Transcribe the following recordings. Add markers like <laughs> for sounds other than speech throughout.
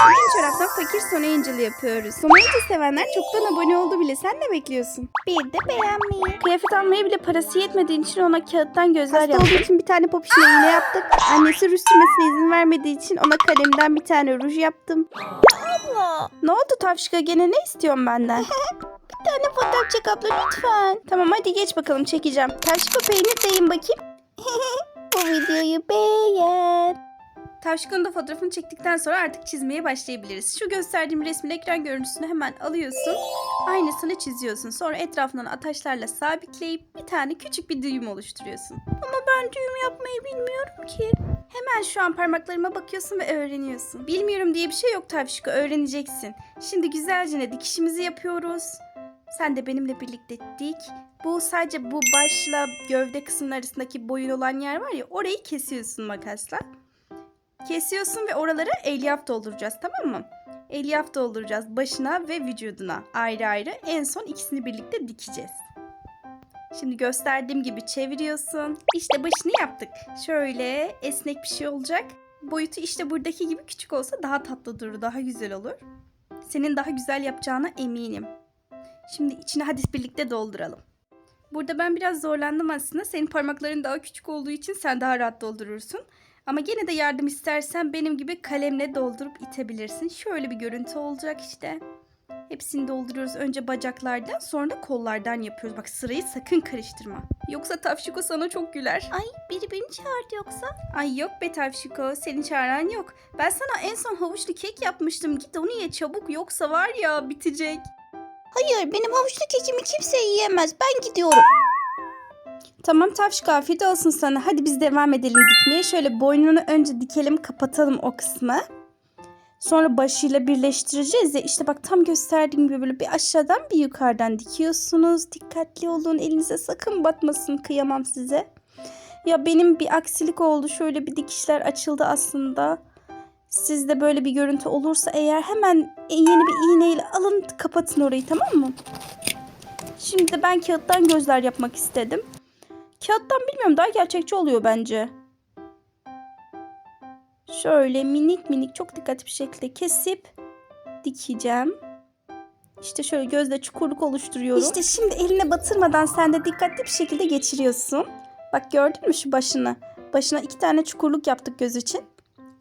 Bugün çoraptan fakir Sona Angel yapıyoruz. Sona Angel sevenler çoktan abone oldu bile. Sen ne bekliyorsun? Bir de beğenmeyi. Kıyafet almaya bile parası yetmediği için ona kağıttan gözler yaptık. Hasta olduğu için bir tane popişine iğne yaptık. Annesi ruj sürmesine izin vermediği için ona kalemden bir tane ruj yaptım. Abla. Ne oldu Tavşika gene ne istiyorsun benden? <laughs> Bir tane fotoğraf çek abla lütfen. tamam hadi geç bakalım çekeceğim. Tavşika peynir deyin bakayım. <laughs> Bu videoyu beğen. Tavşikanın da fotoğrafını çektikten sonra artık çizmeye başlayabiliriz. Şu gösterdiğim resmin ekran görüntüsünü hemen alıyorsun. Aynısını çiziyorsun. Sonra etrafından ataşlarla sabitleyip bir tane küçük bir düğüm oluşturuyorsun. Ama ben düğüm yapmayı bilmiyorum ki. Hemen şu an parmaklarıma bakıyorsun ve öğreniyorsun. Bilmiyorum diye bir şey yok Tavşika öğreneceksin. Şimdi güzelce ne dikişimizi yapıyoruz. Sen de benimle birlikte dik. Bu sadece bu başla gövde kısmının arasındaki boyun olan yer var ya orayı kesiyorsun makasla. Kesiyorsun ve oralara elyaf dolduracağız tamam mı? Elyaf dolduracağız başına ve vücuduna ayrı ayrı. En son ikisini birlikte dikeceğiz. Şimdi gösterdiğim gibi çeviriyorsun. İşte başını yaptık. Şöyle esnek bir şey olacak. Boyutu işte buradaki gibi küçük olsa daha tatlı durur, daha güzel olur. Senin daha güzel yapacağına eminim. Şimdi içine hadi birlikte dolduralım. Burada ben biraz zorlandım aslında. Senin parmakların daha küçük olduğu için sen daha rahat doldurursun. Ama gene de yardım istersen benim gibi kalemle doldurup itebilirsin. Şöyle bir görüntü olacak işte. Hepsini dolduruyoruz. Önce bacaklardan sonra da kollardan yapıyoruz. Bak sırayı sakın karıştırma. Yoksa Tavşiko sana çok güler. Ay biri beni çağırdı yoksa. Ay yok be Tavşiko seni çağıran yok. Ben sana en son havuçlu kek yapmıştım. Git onu ye çabuk yoksa var ya bitecek. Hayır benim havuçlu kekimi kimse yiyemez. Ben gidiyorum. Tamam Tavşiko afiyet olsun sana. Hadi biz devam edelim dikmeye. Şöyle boynunu önce dikelim kapatalım o kısmı. Sonra başıyla birleştireceğiz ya. İşte bak tam gösterdiğim gibi böyle bir aşağıdan bir yukarıdan dikiyorsunuz. Dikkatli olun elinize sakın batmasın kıyamam size. Ya benim bir aksilik oldu. Şöyle bir dikişler açıldı aslında. Sizde böyle bir görüntü olursa eğer hemen yeni bir iğneyle alın kapatın orayı tamam mı? Şimdi ben kağıttan gözler yapmak istedim. Kağıttan bilmiyorum daha gerçekçi oluyor bence. Şöyle minik minik çok dikkatli bir şekilde kesip dikeceğim. İşte şöyle gözde çukurluk oluşturuyorum. İşte şimdi eline batırmadan sen de dikkatli bir şekilde geçiriyorsun. Bak gördün mü şu başını? Başına iki tane çukurluk yaptık göz için.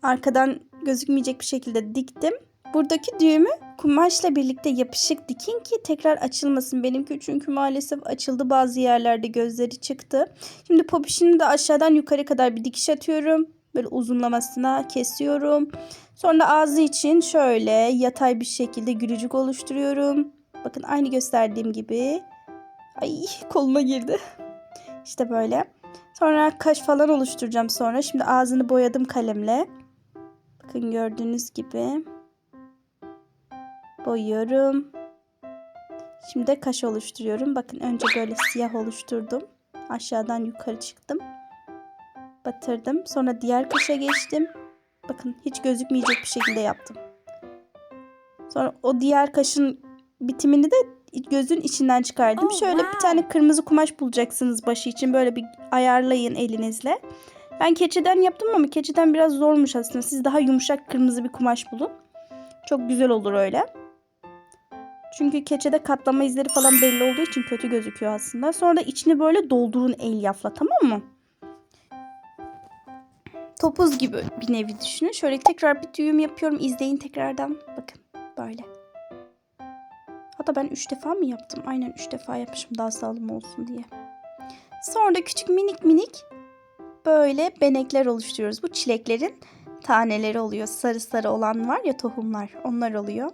Arkadan gözükmeyecek bir şekilde diktim. Buradaki düğümü kumaşla birlikte yapışık dikin ki tekrar açılmasın benimki çünkü maalesef açıldı bazı yerlerde gözleri çıktı. Şimdi popişini de aşağıdan yukarı kadar bir dikiş atıyorum. Böyle uzunlamasına kesiyorum. Sonra ağzı için şöyle yatay bir şekilde gülücük oluşturuyorum. Bakın aynı gösterdiğim gibi. Ay koluma girdi. <laughs> İşte böyle. Sonra kaş falan oluşturacağım sonra. Şimdi ağzını boyadım kalemle. Bakın gördüğünüz gibi. Boyuyorum. Şimdi de kaş oluşturuyorum. Bakın önce böyle siyah oluşturdum. Aşağıdan yukarı çıktım. Batırdım. Sonra diğer kaşa geçtim. Bakın hiç gözükmeyecek bir şekilde yaptım. Sonra o diğer kaşın bitimini de gözün içinden çıkardım. Oh, Şöyle bir wow. tane kırmızı kumaş bulacaksınız başı için. Böyle bir ayarlayın elinizle. Ben keçeden yaptım ama keçeden biraz zormuş aslında. Siz daha yumuşak kırmızı bir kumaş bulun. Çok güzel olur öyle. Çünkü keçede katlama izleri falan belli olduğu için kötü gözüküyor aslında. Sonra da içini böyle doldurun elyafla tamam mı? Topuz gibi bir nevi düşünün. Şöyle tekrar bir düğüm yapıyorum. İzleyin tekrardan. Bakın böyle. Hatta ben 3 defa mı yaptım? Aynen 3 defa yapmışım daha sağlam olsun diye. Sonra da küçük minik minik böyle benekler oluşturuyoruz. Bu çileklerin taneleri oluyor. Sarı sarı olan var ya tohumlar. Onlar oluyor.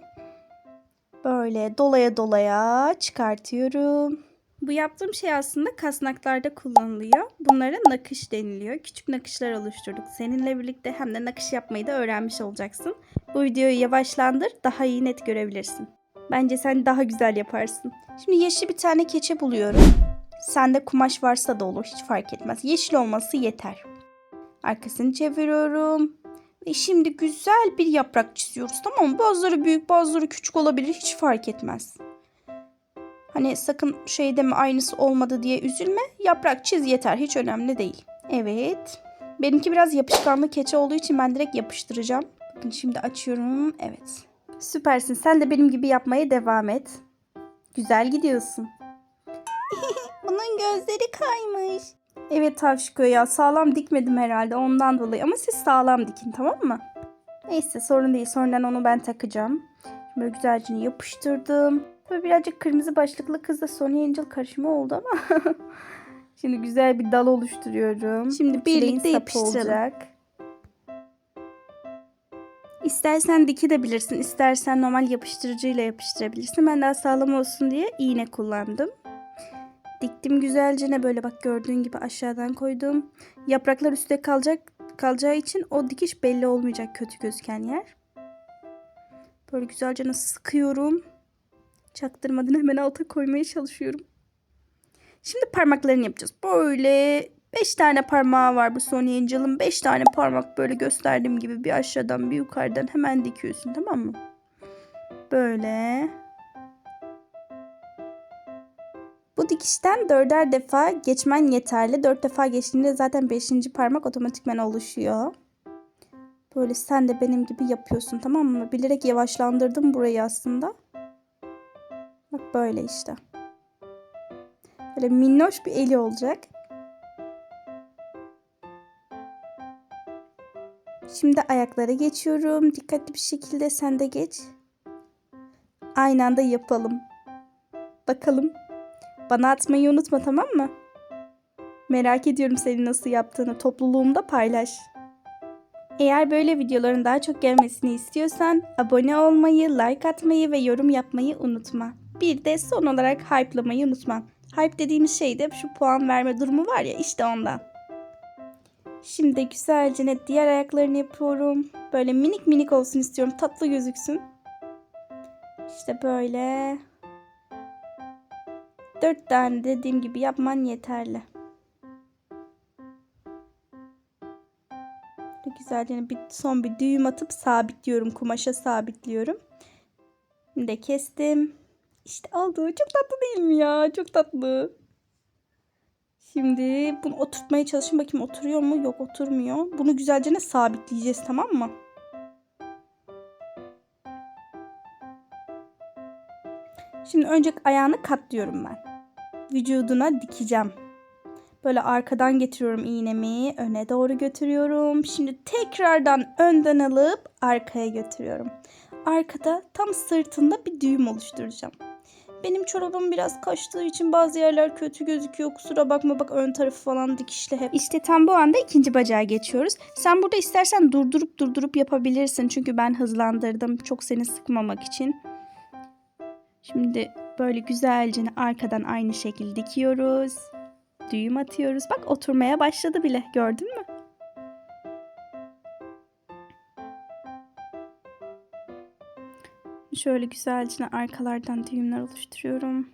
Böyle dolaya dolaya çıkartıyorum. Bu yaptığım şey aslında kasnaklarda kullanılıyor. Bunlara nakış deniliyor. Küçük nakışlar oluşturduk. Seninle birlikte hem de nakış yapmayı da öğrenmiş olacaksın. Bu videoyu yavaşlandır, daha iyi net görebilirsin. Bence sen daha güzel yaparsın. Şimdi yeşil bir tane keçe buluyorum. Sende kumaş varsa da olur, hiç fark etmez. Yeşil olması yeter. Arkasını çeviriyorum. Ve şimdi güzel bir yaprak çiziyoruz tamam mı? Bazıları büyük bazıları küçük olabilir hiç fark etmez. Hani sakın şey deme aynısı olmadı diye üzülme. Yaprak çiz yeter hiç önemli değil. Evet. Benimki biraz yapışkanlı keçe olduğu için ben direkt yapıştıracağım. Bakın şimdi açıyorum. Evet. Süpersin. Sen de benim gibi yapmaya devam et. Güzel gidiyorsun. <laughs> Bunun gözleri kaymış. Evet Tavşiko ya sağlam dikmedim herhalde ondan dolayı ama siz sağlam dikin tamam mı? Neyse sorun değil sonradan onu ben takacağım. Böyle güzelce yapıştırdım. Tabii birazcık kırmızı başlıklı kızla Sony Angel karışımı oldu ama. <laughs> Şimdi güzel bir dal oluşturuyorum. Şimdi birlikte yapıştıralım. olacak. İstersen diki de bilirsin, istersen normal yapıştırıcıyla yapıştırabilirsin. Ben daha sağlam olsun diye iğne kullandım. Diktim güzelce ne böyle bak gördüğün gibi aşağıdan koydum. Yapraklar üstte kalacak kalacağı için o dikiş belli olmayacak kötü gözüken yer. Böyle güzelce nasıl sıkıyorum. Çaktırmadan hemen alta koymaya çalışıyorum. Şimdi parmaklarını yapacağız. Böyle 5 tane parmağı var bu Sony Angel'ın. 5 tane parmak böyle gösterdiğim gibi bir aşağıdan bir yukarıdan hemen dikiyorsun tamam mı? Böyle. Bu dikişten dörder defa geçmen yeterli. Dört defa geçtiğinde zaten beşinci parmak otomatikmen oluşuyor. Böyle sen de benim gibi yapıyorsun tamam mı? Bilerek yavaşlandırdım burayı aslında. Bak böyle işte. Böyle minnoş bir eli olacak. Şimdi ayaklara geçiyorum. Dikkatli bir şekilde sen de geç. Aynı anda yapalım. Bakalım. Bana atmayı unutma tamam mı? Merak ediyorum senin nasıl yaptığını. Topluluğumda paylaş. Eğer böyle videoların daha çok gelmesini istiyorsan abone olmayı, like atmayı ve yorum yapmayı unutma. Bir de son olarak hype'lamayı unutma. Hype dediğimiz şey de şu puan verme durumu var ya işte ondan. Şimdi güzelce net diğer ayaklarını yapıyorum. Böyle minik minik olsun istiyorum. Tatlı gözüksün. İşte böyle. Dört tane dediğim gibi yapman yeterli. Güzelce bir son bir düğüm atıp sabitliyorum. Kumaşa sabitliyorum. Şimdi de kestim. İşte oldu. Çok tatlı değil mi ya? Çok tatlı. Şimdi bunu oturtmaya çalışın. Bakayım oturuyor mu? Yok oturmuyor. Bunu güzelce sabitleyeceğiz tamam mı? Şimdi önce ayağını katlıyorum ben. Vücuduna dikeceğim. Böyle arkadan getiriyorum iğnemi. Öne doğru götürüyorum. Şimdi tekrardan önden alıp arkaya götürüyorum. Arkada tam sırtında bir düğüm oluşturacağım. Benim çorabım biraz kaçtığı için bazı yerler kötü gözüküyor. Kusura bakma bak ön tarafı falan dikişli hep. İşte tam bu anda ikinci bacağa geçiyoruz. Sen burada istersen durdurup durdurup yapabilirsin. Çünkü ben hızlandırdım. Çok seni sıkmamak için. Şimdi böyle güzelce arkadan aynı şekilde dikiyoruz. Düğüm atıyoruz. Bak oturmaya başladı bile. Gördün mü? Şöyle güzelce arkalardan düğümler oluşturuyorum.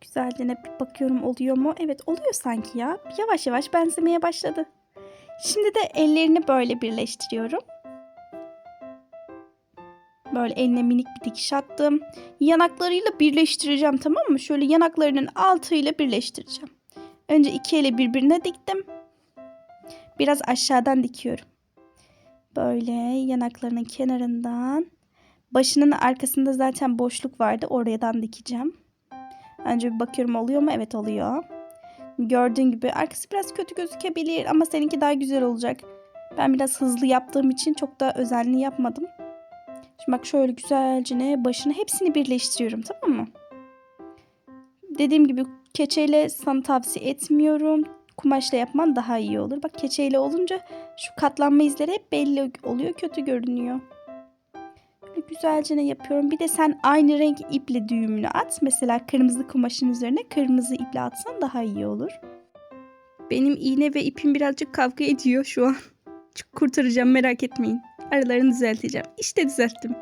Güzelce bir bakıyorum oluyor mu? Evet oluyor sanki ya. Yavaş yavaş benzemeye başladı. Şimdi de ellerini böyle birleştiriyorum. Böyle eline minik bir dikiş attım. Yanaklarıyla birleştireceğim tamam mı? Şöyle yanaklarının altıyla birleştireceğim. Önce iki eli birbirine diktim. Biraz aşağıdan dikiyorum. Böyle yanaklarının kenarından. Başının arkasında zaten boşluk vardı. Oradan dikeceğim. Önce bir bakıyorum oluyor mu? Evet oluyor. Gördüğün gibi arkası biraz kötü gözükebilir ama seninki daha güzel olacak. Ben biraz hızlı yaptığım için çok da özenli yapmadım. Şimdi bak şöyle güzelce başını hepsini birleştiriyorum tamam mı? Dediğim gibi keçeyle sana tavsiye etmiyorum. Kumaşla yapman daha iyi olur. Bak keçeyle olunca şu katlanma izleri hep belli oluyor. Kötü görünüyor. Böyle güzelce ne yapıyorum. Bir de sen aynı renk iple düğümünü at. Mesela kırmızı kumaşın üzerine kırmızı iple atsan daha iyi olur. Benim iğne ve ipim birazcık kavga ediyor şu an. Kurtaracağım merak etmeyin. Aralarını düzelteceğim. İşte düzelttim.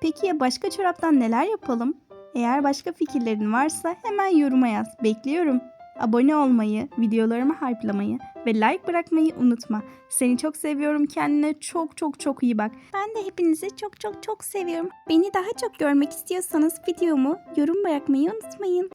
Peki ya başka çoraptan neler yapalım? Eğer başka fikirlerin varsa hemen yoruma yaz. Bekliyorum. Abone olmayı, videolarımı hype'lamayı ve like bırakmayı unutma. Seni çok seviyorum. Kendine çok çok çok iyi bak. Ben de hepinizi çok çok çok seviyorum. Beni daha çok görmek istiyorsanız videomu yorum bırakmayı unutmayın.